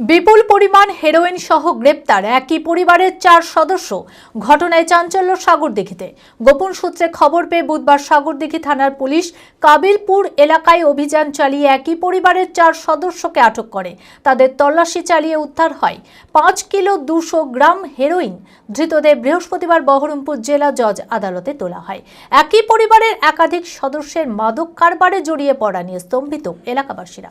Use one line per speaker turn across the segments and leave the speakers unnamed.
বিপুল পরিমাণ হেরোইন সহ গ্রেপ্তার একই পরিবারের চার সদস্য। ঘটনায় চাঞ্চল্য সাগরদিঘিতে গোপন সূত্রে খবর পেয়ে বুধবার সাগরদিঘি থানার পুলিশ কাবিলপুর এলাকায় অভিযান চালিয়ে একই পরিবারের চার সদস্যকে আটক করে। তাদের তল্লাশি চালিয়ে উদ্ধার হয়। পাঁচ কিলো দুশো গ্রাম হেরোইন ধৃতদের বৃহস্পতিবার বহরমপুর জেলা জজ আদালতে তোলা হয়। একই পরিবারের একাধিক সদস্যের মাদক কারবারে জড়িয়ে পড়া নিয়ে স্তম্ভিত এলাকাবাসীরা।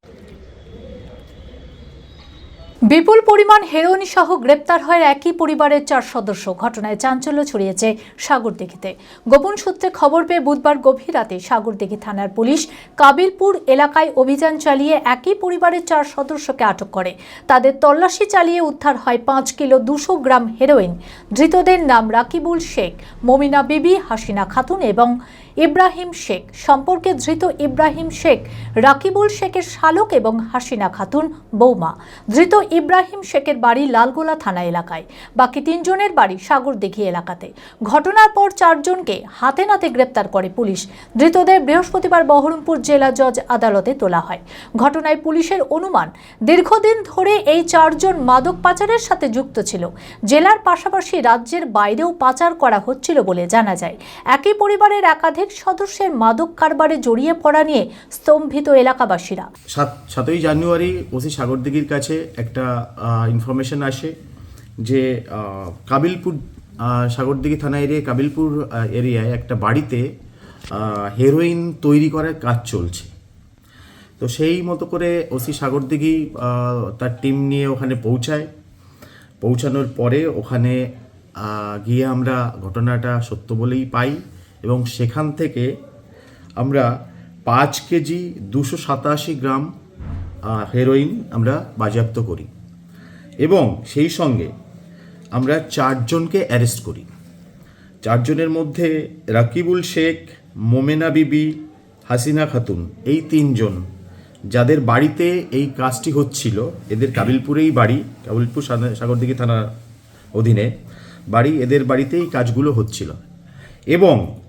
বিপুল পরিমাণ হেরোইন সহ গ্রেপ্তার হয় একই পরিবারের চার সদস্য। ঘটনায় চাঞ্চল্য ছড়িয়েছে সাগরদিঘিতে। গোপন সূত্রে খবর পেয়ে বুধবার গভীর রাতে সাগরদিঘি থানার পুলিশ কাবিলপুর এলাকায় অভিযান চালিয়ে একই পরিবারের চার সদস্যকে আটক করে। তাদের তল্লাশি চালিয়ে উদ্ধার হয় পাঁচ কিলো দুশো গ্রাম হেরোইন ধৃতদের নাম রাকিবুল শেখ, মমিনা বিবি, হাসিনা খাতুন এবং ইব্রাহিম শেখ। সম্পর্কে ধৃত ইব্রাহিম শেখ, রাকিবুল শেখের শালক এবং হাসিনা খাতুন বৌমা। ধৃত ইব্রাহিম শেখের বাড়ি লালগোলা থানা এলাকায়। বাকি তিনজনের বাড়ি সাগরদিঘি এলাকাতে। ঘটনার পর চারজনকে হাতে নাতে গ্রেপ্তার করে পুলিশ। ধৃতদের বৃহস্পতিবার বহরমপুর জেলা জজ আদালতে তোলা হয়। ঘটনায় পুলিশের অনুমান, দীর্ঘদিন ধরে এই চারজন মাদক পাচারের সাথে যুক্ত ছিল। জেলার পাশাপাশি রাজ্যের বাইরেও পাচার করা হচ্ছিল বলে জানা যায়। একই পরিবারের একাধিক সদস্যের মাদক কারবারে জড়িয়ে পড়া নিয়ে স্তম্ভিত এলাকাবাসীরা।
সাতই জানুয়ারি ওসি সাগরদিঘির কাছে একটা ইনফরমেশন আসে যে কাবিলপুর সাগরদিঘি থানা এরিয়ায় কাবিলপুর এরিয়ায় একটা বাড়িতে হেরোইন তৈরি করার কাজ চলছে। তো সেই মতো করে ওসি সাগরদিঘি তার টিম নিয়ে ওখানে পৌঁছায়। পৌঁছানোর পরে ওখানে গিয়ে আমরা ঘটনাটা সত্য বলেই পাই এবং সেখান থেকে আমরা পাঁচ কেজি দুশো সাতাশি গ্রাম হেরোইন আমরা বাজেয়াপ্ত করি। এবং সেই সঙ্গে আমরা চারজনকে অ্যারেস্ট করি। চারজনের মধ্যে রাকিবুল শেখ, মোমেনা বিবি, হাসিনা খাতুন, এই তিনজন, যাদের বাড়িতে এই কাজটি হচ্ছিল, এদের কাবিলপুরেই বাড়ি, কাবিলপুর সাগর- সাগরদিঘি থানার অধীনে, বাড়ি, এদের বাড়িতে এই কাজগুলো হচ্ছিল। এবং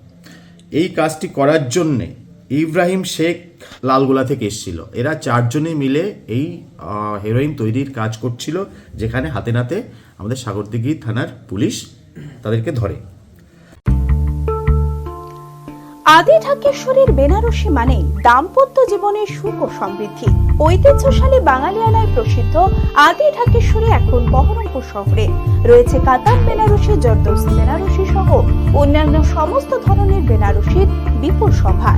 এই কাজটি করার জন্যে ইব্রাহিম শেখ লালগোলা থেকে এসেছিল। এরা চারজনে মিলে এই হেরোইন তৈরির কাজ করছিল, যেখানে হাতে নাতে আমাদের সাগরদিঘি থানার পুলিশ তাদেরকে ধরে।
আদি ঢাকেশ্বরীর বেনারসি মানে দাম্পত্য জীবনের সুখ ও সমৃদ্ধি। ঐতিহ্যশালী বাঙালিয়ানায় প্রসিদ্ধ আদি ঢাকেশ্বরী এখন বহরমপুর শহরে। রয়েছে কাতার বেনারসি জর্দোসি বেনারসি সহ অন্যান্য সমস্ত ধরনের বেনারসির বিপুল সম্ভার